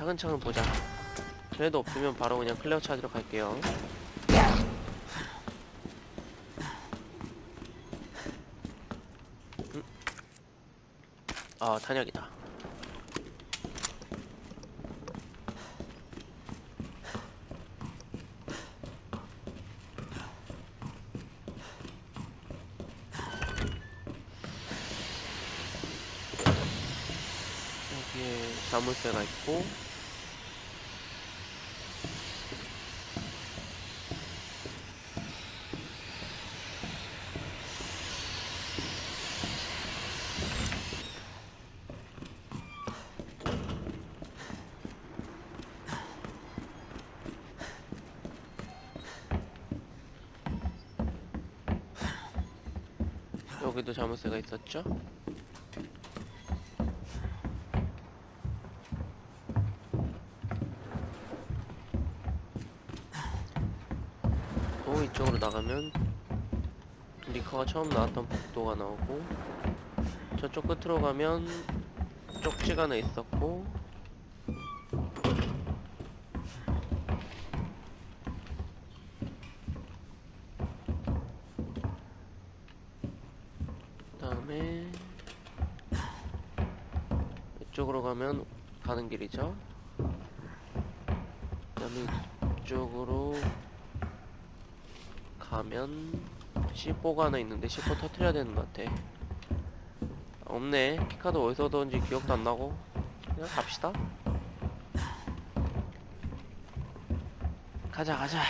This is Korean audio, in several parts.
차근차근 보자. 그래도 없으면 바로 그냥 클레어 찾으러 갈게요. 음. 아, 탄약이다. 여기에 자물쇠가 있고 자물쇠가 있었죠? 또 이쪽으로 나가면 리커가 처음 나왔던 복도가 나오고 저쪽 끝으로 가면 쪽지가 하나 있었고 그다음에 가면 가는 길이죠. 그다음에 이쪽으로 가면 C4가 하나 있는데 C4 터트려야 되는 것 같아. 없네. 키카드 어디서 얻었는지 기억도 안 나고 그냥 갑시다. 가자 가자.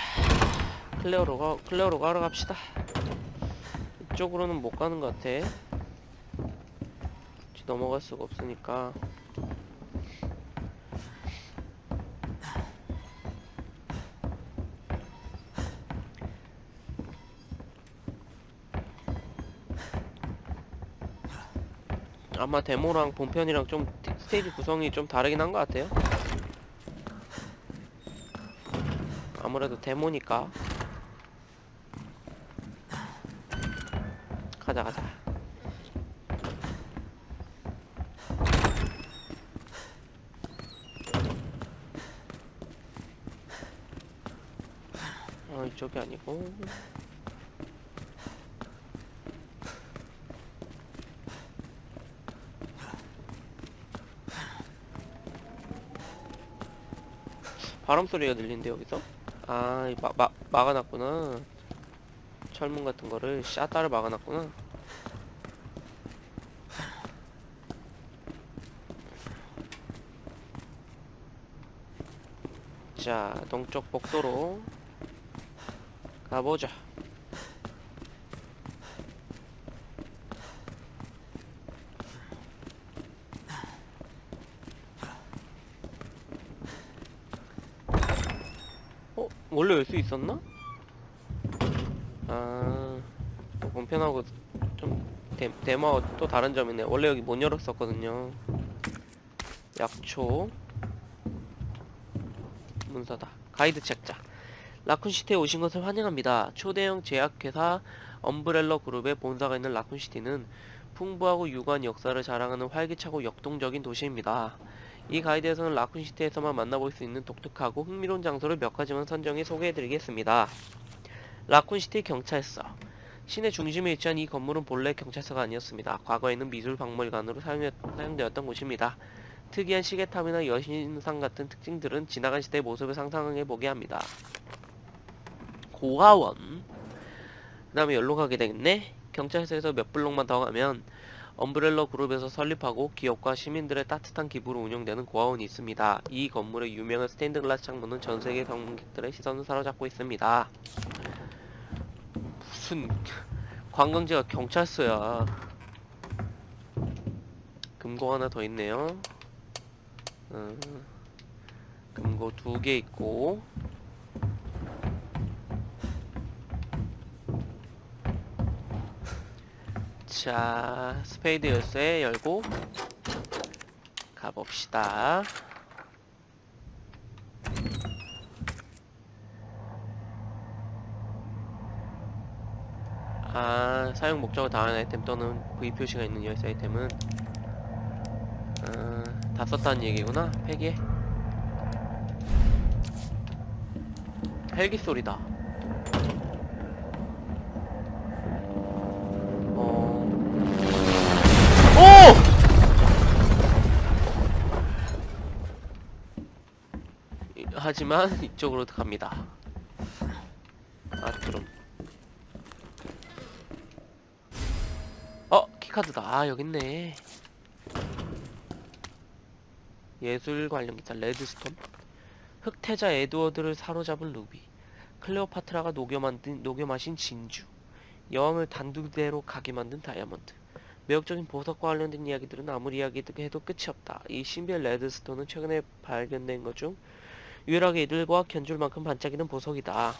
클레어로 가 클레어로 가러 갑시다. 이쪽으로는 못 가는 것 같아. 넘어갈 수가 없으니까 아마 데모랑 본편이랑 좀 티- 스테이지 구성이 좀 다르긴 한 것 같아요. 아무래도 데모니까. 가자 가자. 어 이쪽이 아니고 바람 소리가 들리는데 여기서? 아, 이 마, 마, 막아놨구나. 철문 같은 거를 샤다를 막아놨구나. 자, 동쪽 복도로 가보자. 어? 원래 열 수 있었나? 아, 또 본편하고 좀 데, 데모하고 또 다른 점이네. 원래 여기 못 열었었거든요. 약초. 문서다. 가이드 책자. 라쿤시티에 오신 것을 환영합니다. 초대형 제약회사 엄브렐러 그룹의 본사가 있는 라쿤시티는 풍부하고 유구한 역사를 자랑하는 활기차고 역동적인 도시입니다. 이 가이드에서는 라쿤시티에서만 만나볼 수 있는 독특하고 흥미로운 장소를 몇 가지만 선정해 소개해드리겠습니다. 라쿤시티 경찰서 시내 중심에 위치한 이 건물은 본래 경찰서가 아니었습니다. 과거에는 미술 박물관으로 사용했, 사용되었던 곳입니다. 특이한 시계탑이나 여신상 같은 특징들은 지나간 시대의 모습을 상상해 보게 합니다. 고아원 그 다음에 열로 가게 되겠네? 경찰서에서 몇 블록만 더 가면 엄브렐러 그룹에서 설립하고 기업과 시민들의 따뜻한 기부로 운영되는 고아원이 있습니다. 이 건물의 유명한 스테인드 글라스 창문은 전 세계 방문객들의 시선을 사로잡고 있습니다. 무슨 관광지가 경찰서야. 금고 하나 더 있네요. 음, 금고 두 개 있고 자, 스페이드 열쇠 열고 가봅시다. 아, 사용 목적을 다한 아이템 또는 V 표시가 있는 열쇠 아이템은 아, 다 썼다는 얘기구나. 폐기해. 헬기 소리다. 하지만 이쪽으로 갑니다. 아, 그럼. 어, 키카드다. 아, 여기 있네. 예술 관련 기사 레드스톤. 흑태자 에드워드를 사로잡은 루비. 클레오파트라가 녹여 만든 녹여 마신 진주. 여왕을 단두대로 가게 만든 다이아몬드. 매력적인 보석과 관련된 이야기들은 아무리 이야기해도 끝이 없다. 이 신비의 레드스톤은 최근에 발견된 것 중 유일하게 이들과 견줄 만큼 반짝이는 보석이다.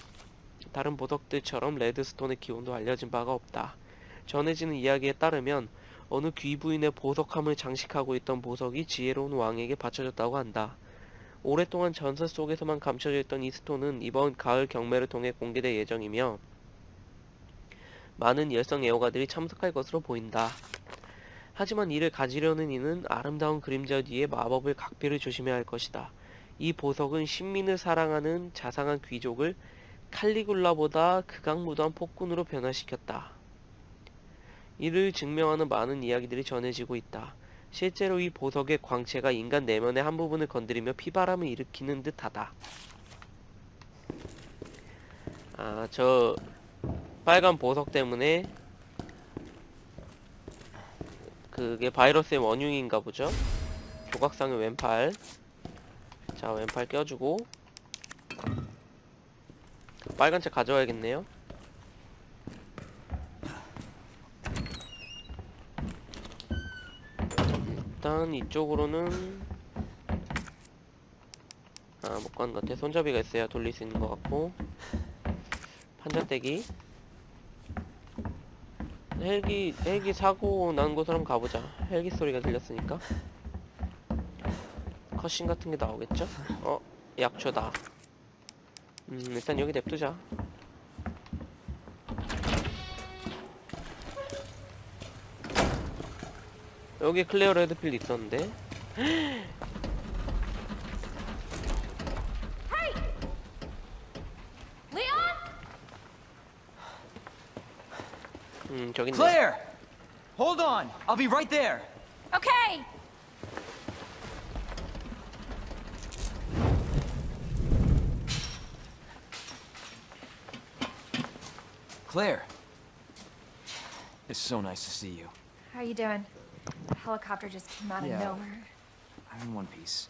다른 보석들처럼 레드스톤의 기원도 알려진 바가 없다. 전해지는 이야기에 따르면 어느 귀부인의 보석함을 장식하고 있던 보석이 지혜로운 왕에게 바쳐졌다고 한다. 오랫동안 전설 속에서만 감춰져 있던 이 스톤은 이번 가을 경매를 통해 공개될 예정이며 많은 열성 애호가들이 참석할 것으로 보인다. 하지만 이를 가지려는 이는 아름다운 그림자 뒤에 마법을 각별히 조심해야 할 것이다. 이 보석은 신민을 사랑하는 자상한 귀족을 칼리굴라보다 극악무도한 폭군으로 변화시켰다. 이를 증명하는 많은 이야기들이 전해지고 있다. 실제로 이 보석의 광채가 인간 내면의 한 부분을 건드리며 피바람을 일으키는 듯하다. 아, 저 빨간 보석 때문에 그게 바이러스의 원흉인가 보죠? 조각상의 왼팔. 자, 왼팔 껴주고. 빨간 책 가져와야겠네요. 일단 이쪽으로는 아 못 가는 것 같아. 손잡이가 있어야 돌릴 수 있는 것 같고. 판자떼기. 헬기 헬기 사고 난 곳으로 한번 가보자. 헬기 소리가 들렸으니까 컷신 같은 게 나오겠죠? 어 약초다 음 일단 여기 냅두자 여기 클레어 레드필 있었는데 Leon? 음 저기 있네 Claire! Hold on! I'll be right there! Okay. Claire! It's so nice to see you. How are you doing? The helicopter just came out of Yeah. nowhere. I'm in one piece.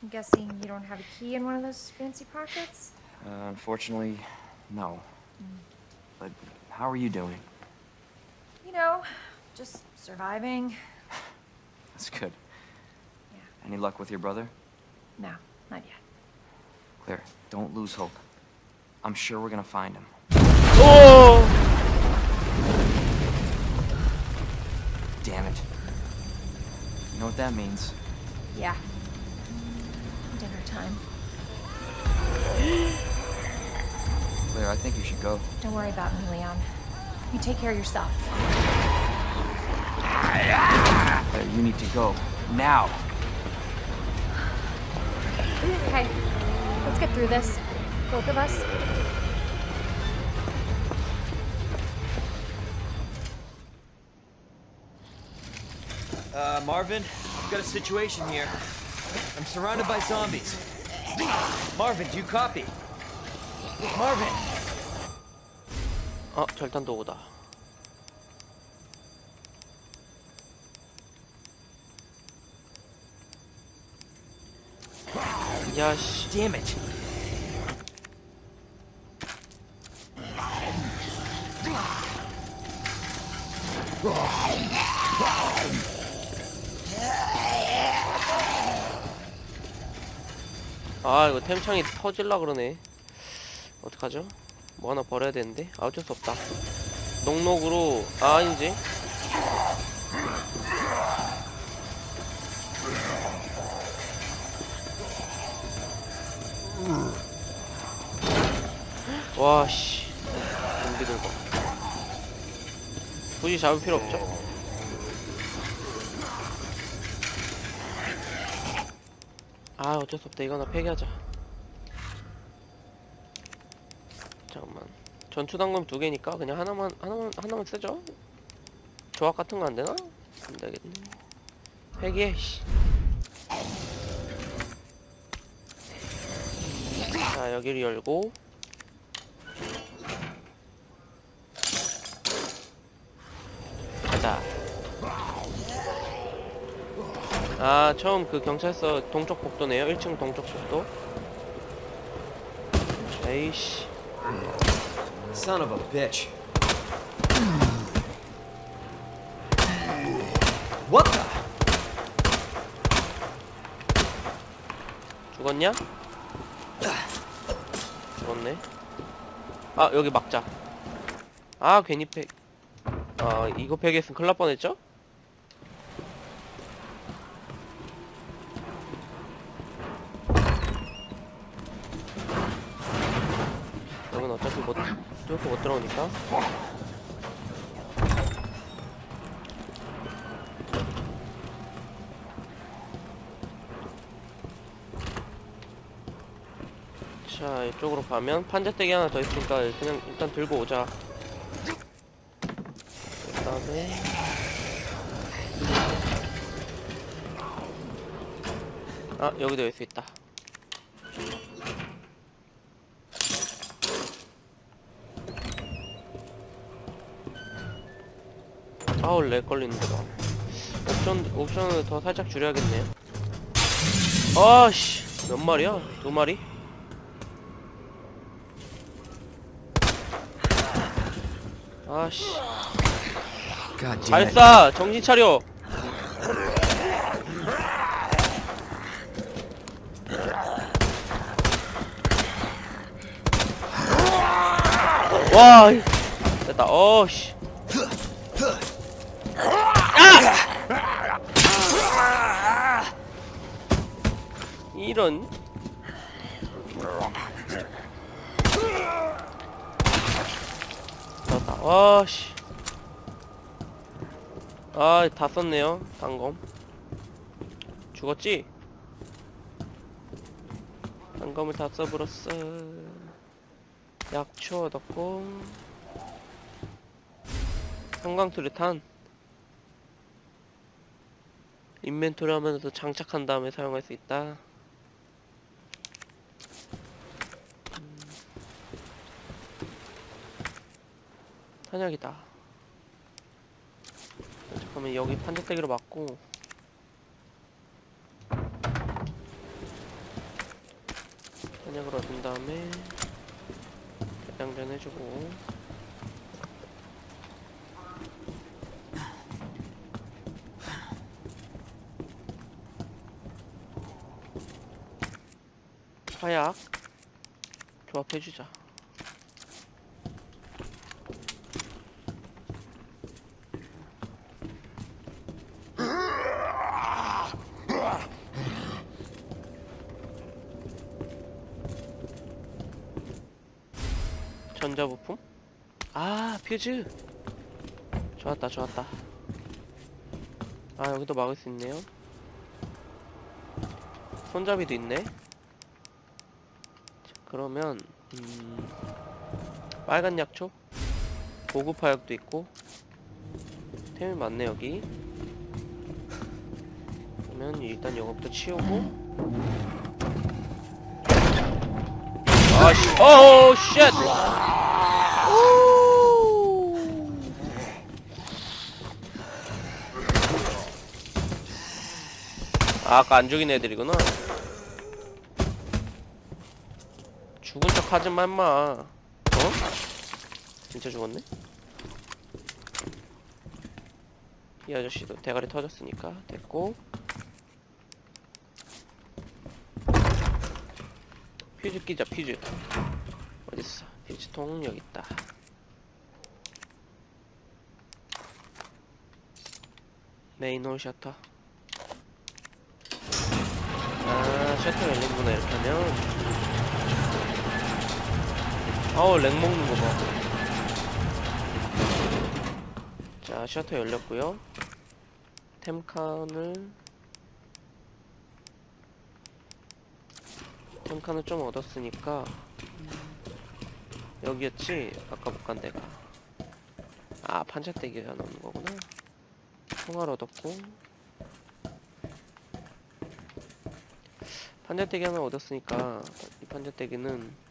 I'm guessing you don't have a key in one of those fancy pockets? Uh, unfortunately, no. But how are you doing? You know, just surviving. That's good. Yeah. Any luck with your brother? No, not yet. Claire, don't lose hope. I'm sure we're gonna find him. 오! Damn it. You know what that means? Yeah. Dinner time. Claire, I think you should go. Don't worry about me, Leon. You take care of yourself. Claire, you need to go. Now! Okay, let's get through this. Both of us. Uh, Marvin, I've got a situation here. I'm surrounded by zombies. Marvin, do you copy? Marvin! 아 절단 도구다 야씨 Damn it! 아 이거 템창이 터질라 그러네. 어떡하죠? 뭐 하나 버려야 되는데? 아 어쩔 수 없다. 녹록으로 아 아니지. 와씨. 좀비들 봐. 굳이 잡을 필요 없죠 아 어쩔 수 없다 이거 하나 폐기하자 잠깐만. 전투 단검 두 개니까 그냥 하나만 하나만 하나만 쓰죠. 조합 같은 거 안 되나? 안 되겠네. 회기해. 씨. 자 여기를 열고 아 처음 그 경찰서 동쪽 복도네요. 1층 동쪽 복도. 에이씨. Son of a bitch. What the? 죽었냐? 죽었네. 아 여기 막자. 아 괜히 팩. 아 이거 팩했으면 큰일 날 뻔했죠? 여긴 어차피 못 뚫고 못 들어오니까. 자 이쪽으로 가면 판자떼기 하나 더 있으니까 그냥 일단 들고 오자. 그 다음에 아 여기도 열 수 있다. 아우 렉 걸리는데 봐 옵션 옵션을 더 살짝 줄여야겠네요 아씨. 몇 마리야? 두 마리 아씨 God 잘 쏴! 정신 차려! 와, 이- 됐다. 어씨. 아! 이런. 와씨. 아, 다 썼네요. 단검. 죽었지? 단검을 다 써버렸어. 약초 얻었고. 성광투리탄. 인벤토리 하면서 장착한 다음에 사용할 수 있다. 탄약이다. 잠깐만 여기 판자떼기로 맞고. 탄약을 얻은 다음에 대장전 해주고. 화약 조합해주자 전자부품? 아 퓨즈. 좋았다 좋았다. 아 여기도 막을 수 있네요. 손잡이도 있네. 자, 그러면 음, 빨간 약초? 고급 화약도 있고. 템이 많네 여기. 그러면 일단 이거부터 치우고 어우 쉣 아, 아까 안 죽인 애들이구나. 죽은 척 하지 마, 임마. 어? 진짜 죽었네? 이 아저씨도 대가리 터졌으니까 됐고. 퓨즈 끼자, 퓨즈. 어딨어? 퓨즈통 여기 있다. 메인 홀 셔터. 아, 셔터 열린구나, 이렇게 하면. 어우, 렉 먹는 거 봐. 자, 셔터 열렸고요 템칸을. 템칸을 좀 얻었으니까. 여기였지? 아까 못 간 데가. 아, 판자떼기가 나오는 거구나. 총알 얻었고. 판자떼기 하나 얻었으니까 이 판자떼기는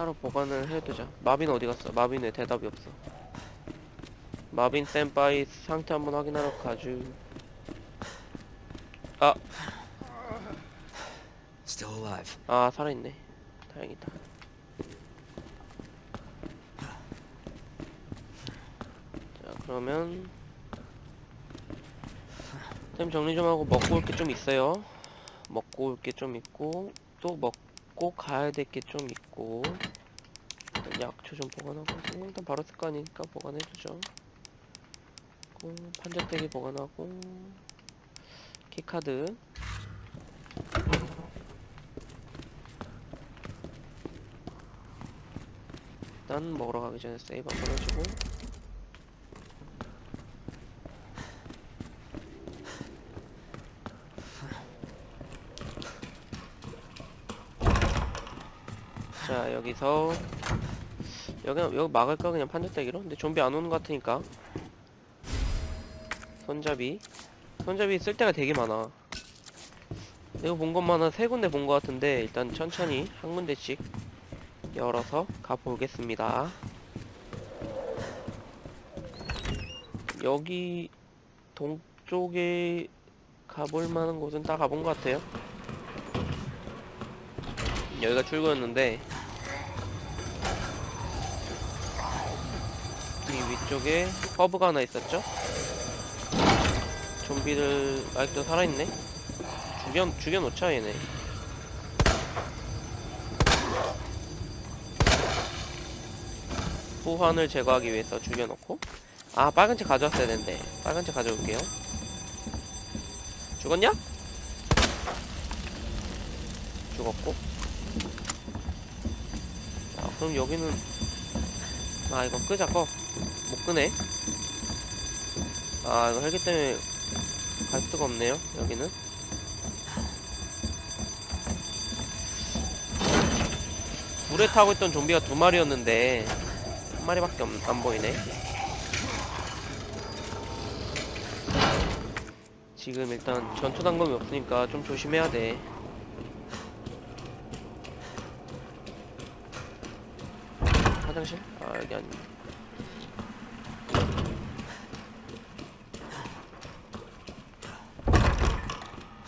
따로 보관을 해두자. 마빈 어디 갔어? 마빈 왜 대답이 없어? 마빈 센파이 상태 한번 확인하러 가주. 아, Still alive. 아 살아있네. 다행이다. 자 그러면 템 정리 좀 하고 먹고 올 게 좀 있어요. 먹고 올 게 좀 있고 또 먹고 가야 될 게 좀 있고 약초 좀 보관하고 일단 바로 보관해두죠. 그리고 판자떼기 보관하고 키카드 일단 먹으러 가기 전에 세이브 한번 해주고 자 여기서 여기 여기 막을까? 그냥 판자떼기로? 근데 좀비 안 오는 것 같으니까. 손잡이. 손잡이 쓸 때가 되게 많아. 내가 본 것만 한세 군데 본 것 같은데 일단 천천히 한 군데씩 열어서 가보겠습니다. 여기 동쪽에 가볼 만한 곳은 다 가본 것 같아요. 여기가 출구였는데 이 위쪽에 허브가 하나 있었죠? 좀비들 아직도 살아있네? 죽여, 죽여놓자 얘네 후환을 제거하기 위해서 죽여놓고 아 빨간색 가져왔어야 되는데 빨간색 가져올게요 죽었냐? 죽었고 자 그럼 여기는 아 이거 끄자 꺼 못 끄네 아 이거 헬기 때문에 갈 수가 없네요 여기는 불에 타고 있던 좀비가 두 마리였는데 한 마리밖에 없, 안 보이네. 지금 일단 전투 단검이 없으니까 좀 조심해야 돼. 화장실? 아 여기.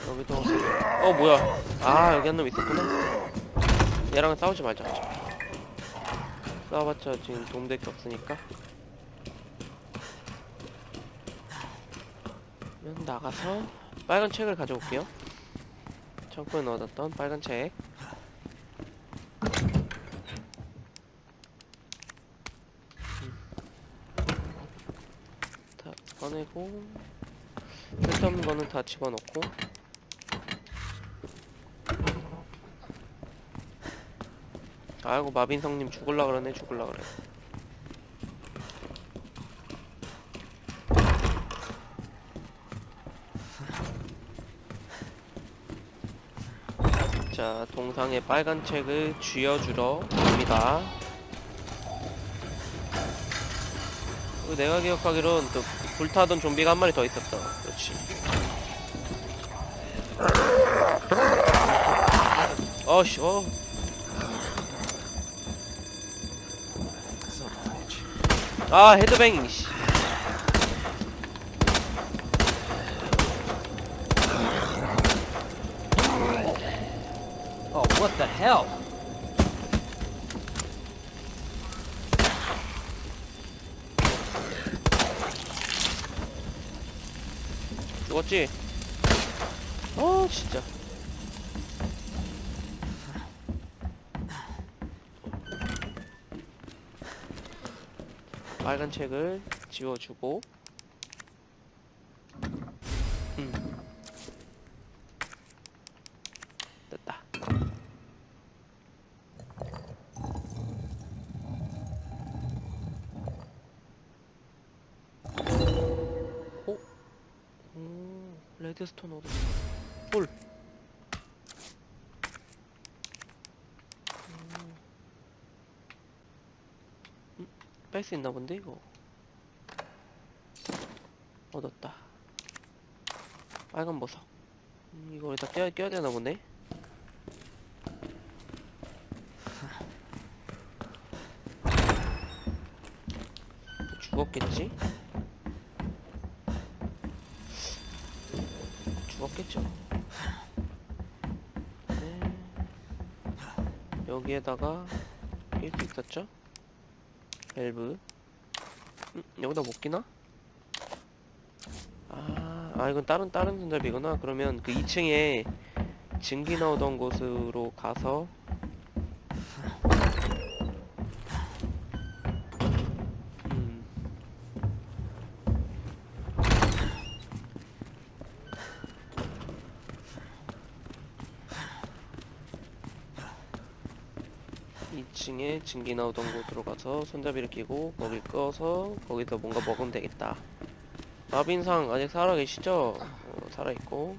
여기도 어 뭐야? 아 여기 한 놈 있었구나. 얘랑은 싸우지 말자. 싸워봤자 지금 도움될 게 없으니까 나가서 빨간 책을 가져올게요 창고에 넣어뒀던 빨간 책 꺼내고 쓸데없는 거는 다 집어넣고 아이고 마빈성님 죽을라 그러네 죽을라 그래. 자 동상에 빨간 책을 쥐어주러 갑니다. 그리고 내가 기억하기론 또 불타던 좀비가 한 마리 더 있었어. 그렇지. 어씨 어 아 헤드뱅 씨. Oh, what the hell? 죽었지? 어 진짜 빨간 책을 지워주고 음 됐다 오 오, 레드스톤 얻었어. 홀. 음, 뺄 수 있나 본데 이거. 얻었다. 빨간 보석. 음, 이거 일단 껴야, 껴야 되나 보네. 죽었겠지? 죽었겠죠. 네. 여기에다가 이렇게 있었죠? 밸브. 음, 여기다 못 끼나? 아, 아 이건 다른 다른 손잡이구나. 그러면 그 2층에 증기 나오던 곳으로 가서 2층에 증기 나오던 곳 들어가서 손잡이를 끼고 거기 꺼서 거기다 뭔가 먹으면 되겠다. 라빈상 아직 살아계시죠? 어, 살아있고.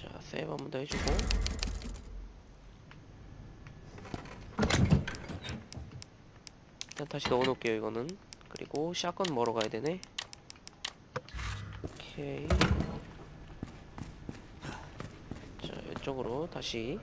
자 세이브 한 번 더 해주고. 일단 다시 넣어놓을게요 이거는. 그리고 샷건 멀어 가야 되네. 오케이. 자, 이쪽으로 다시